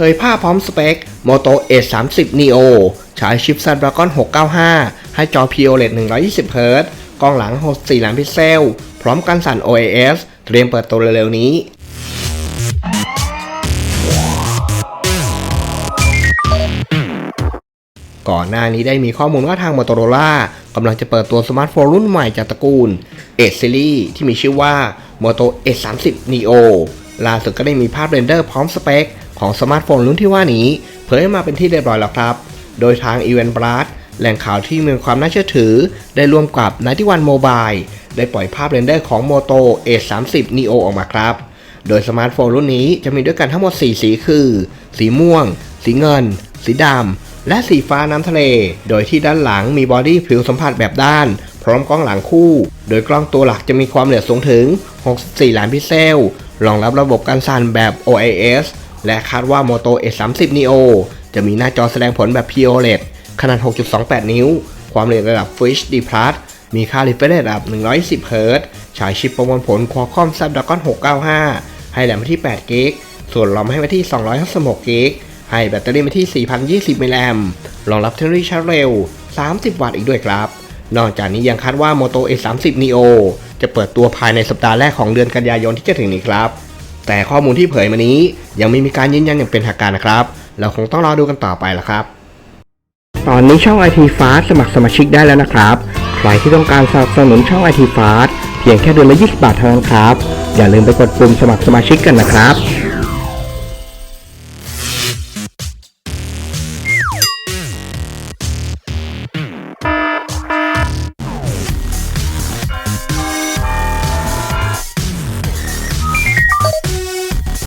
ผยภาพพร้อมสเปค Moto A30 Neo ใช้ชิป Snapdragon 695 ให้จอ POLED 120 Hz กล้องหลัง 64 ล้านพิกเซล พร้อมกันสั่น OIS เตรียมเปิดตัวเร็วๆนี้ก่อนหน้านี้ได้มีข้อมูลว่าทาง Motorola กำลังจะเปิดตัวสมาร์ทโฟนรุ่นใหม่จากตระกูล A Series ที่มีชื่อว่า Moto A30 Neo ล่าสุดก็ได้มีภาพเรนเดอร์พร้อมสเปค ของสมาร์ทโฟนรุ่นที่ว่านี้ เผยมาเป็นที่เรียบร้อยแล้วครับ โดยทาง Event b l a s t แหล่งข่าวที่มีความน่าเชื่อถือ ได้ร่วมกับ91 Mobile ได้ปล่อยภาพเรนเดอร์ของ Moto A30 Neo ออกมาครับ โดยสมาร์ทโฟนรุ่นนี้จะมีด้วยกันทั้งหมด 4 สีคือ สีม่วง สีเงิน สีดำ และสีฟ้าน้ำทะเล โดยที่ด้านหลังมีบอดี้ผิวสัมผัสแบบด้าน พร้อมกล้องหลังคู่ โดยกล้องตัวหลักจะมีความละเอียดสูงถึง 64 ล้านพิกเซล รองรับระบบการสั่นแบบ OIS และคาดว่า Moto A30 Neo จะมีหน้าจอแสดงผลแบบ POLED ขนาด 6.28 นิ้ว ความละเอียดระดับ Full HD Plus มีค่า refresh ระดับ 110 Hz ใช้ชิปประมวลผล Qualcomm Snapdragon 695 ให้แรมไวที่ 8 g b ส่วนรอมให้ไวที่ 256 g b ให้แบตเตอรี่ไวที่ 4,020มิลลิแอมป์รองรับเทคโนโลยีชาร์จเร็ว 30 วัตต์อีกด้วยครับ นอกจากนี้ยังคาดว่า Moto A30 Neo จะเปิดตัวภายในสัปดาห์แรกของเดือนกันยายนที่จะถึงนี้ครับ แต่ข้อมูลที่เผยมานี้ ยังไม่มีการยืนยันอย่างเป็นทางการนะครับ เราคงต้องรอดูกันต่อไปละครับ ตอนนี้ช่อง IT Fast สมัครสมาชิกได้แล้วนะครับ ใครที่ต้องการสนับสนุนช่อง IT Fast เพียงแค่เดือนละ 20 บาทเท่านั้นครับ อย่าลืมไปกดปุ่มสมัครสมาชิกกันนะครับ